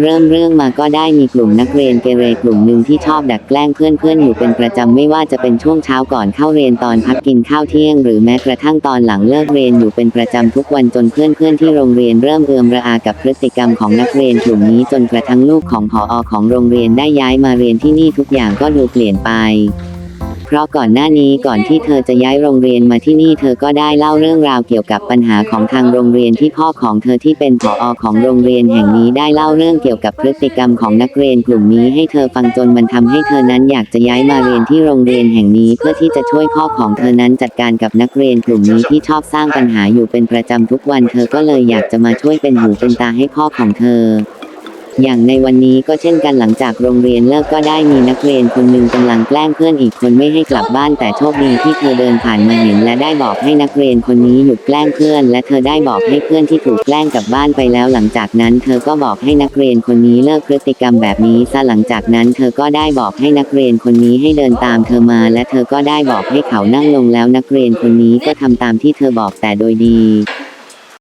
เริ่มเรื่องมาก็ได้มีกลุ่มนักเรียนเกเรกลุ่มหนึ่งที่ชอบดักแกล้งเพื่อนๆอยู่เป็นประจำไม่ว่าจะเป็นช่วงเช้าก่อนเข้าเรียนตอนพักกินข้าวเที่ยง หรือแม้กระทั่งตอนหลังเลิกเรียนอยู่เป็นประจำทุกวันจนเพื่อนๆที่โรงเรียนเริ่มเอือมระอากับพฤติกรรมของนักเรียนกลุ่มนี้จนกระทั่งลูกของผอของโรงเรียนได้ย้ายมาเรียนที่นี่ทุกอย่างก็ดูเปลี่ยนไป เพราะก่อนหน้านี้ก่อนที่เธอจะย้ายโรงเรียนมาที่นี่เธอก็ได้เล่าเรื่องราวเกี่ยวกับปัญหาของทางโรงเรียนที่พ่อของเธอที่เป็นผอของโรงเรียนแห่งนี้ได้เล่าเรื่องเกี่ยวกับพฤติกรรมของนักเรียนกลุ่มนี้ให้เธอฟังจนมันทำให้เธอนั้นอยากจะย้ายมาเรียนที่โรงเรียนแห่งนี้ เพื่อที่จะช่วยพ่อของเธอนั้นจัดการกับนักเรียนกลุ่มนี้ที่ชอบสร้างปัญหาอยู่เป็นประจำทุกวัน เธอก็เลยอยากจะมาช่วยเป็นหูเป็นตาให้พ่อของเธอ อย่างในวันนี้ก็เช่นกันหลังจากโรงเรียนเลิกก็ได้มีนักเรียนคนหนึ่งกำลังแกล้งเพื่อนอีกคนไม่ให้กลับบ้านแต่โชคดีที่เธอเดินผ่านมาเห็นและได้บอกให้นักเรียนคนนี้หยุดแกล้งเพื่อน และเธอได้บอกให้เพื่อนที่ถูกแกล้งกลับบ้านไปแล้วหลังจากนั้น เธอก็บอกให้นักเรียนคนนี้เลิกพฤติกรรมแบบนี้ซะหลังจากนั้น เธอก็ได้บอกให้นักเรียนคนนี้ให้เดินตามเธอมา และเธอก็ได้บอกให้เขานั่งลงแล้วนักเรียนคนนี้ก็ทำตามที่เธอบอกแต่โดยดี